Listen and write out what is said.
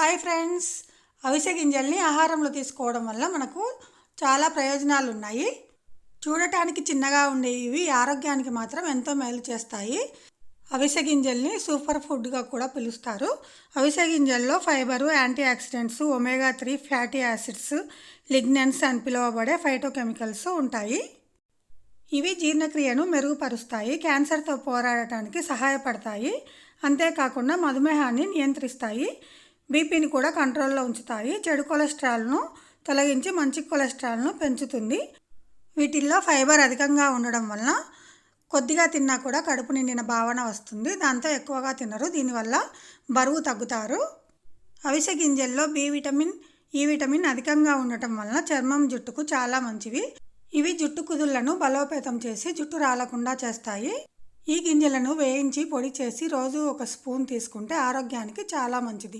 Hi friends. అవిసె గింజల్ని ఆహారంలో తీసుకోవడం వల్ల మనకు చాలా ప్రయోజనాలు ఉన్నాయి చూడటానికి చిన్నగా ఉండే ఇవి ఆరోగ్యానికి మాత్రం ఎంతో మేలు చేస్తాయి. అవిసె గింజల్ని సూపర్ ఫుడ్గా కూడా పిలుస్తారు. అవిసె గింజల్లో fibre anti oxidants omega three fatty acids lignans అని పిలువబడే ఫైటోకెమికల్స్ ఉంటాయి. ఇవి జీర్ణక్రియను మెరుగుపరుస్తాయి క్యాన్సర్తో పోరాడటానికి సహాయపడతాయి. అంతేకాకుండా మధుమేహాన్ని నియంత్రిస్తాయి. బీపీని కూడా కంట్రోల్లో ఉంచుతాయి. చెడు కొలెస్ట్రాల్ను తొలగించి మంచి కొలెస్ట్రాల్ను పెంచుతుంది. వీటిల్లో ఫైబర్ అధికంగా ఉండడం వలన కొద్దిగా తిన్నా కూడా కడుపు నిండిన భావన వస్తుంది. దాంతో ఎక్కువగా తినరు. దీనివల్ల బరువు తగ్గుతారు. అవిసె గింజల్లో బి విటమిన్ ఈ విటమిన్ అధికంగా ఉండటం వలన చర్మం జుట్టుకు చాలా మంచివి. ఇవి జుట్టు కుదుళ్ళను బలోపేతం చేసి జుట్టు రాలకుండా చేస్తాయి. ఈ గింజలను వేయించి పొడి చేసి రోజు ఒక స్పూన్ తీసుకుంటే ఆరోగ్యానికి చాలా మంచిది.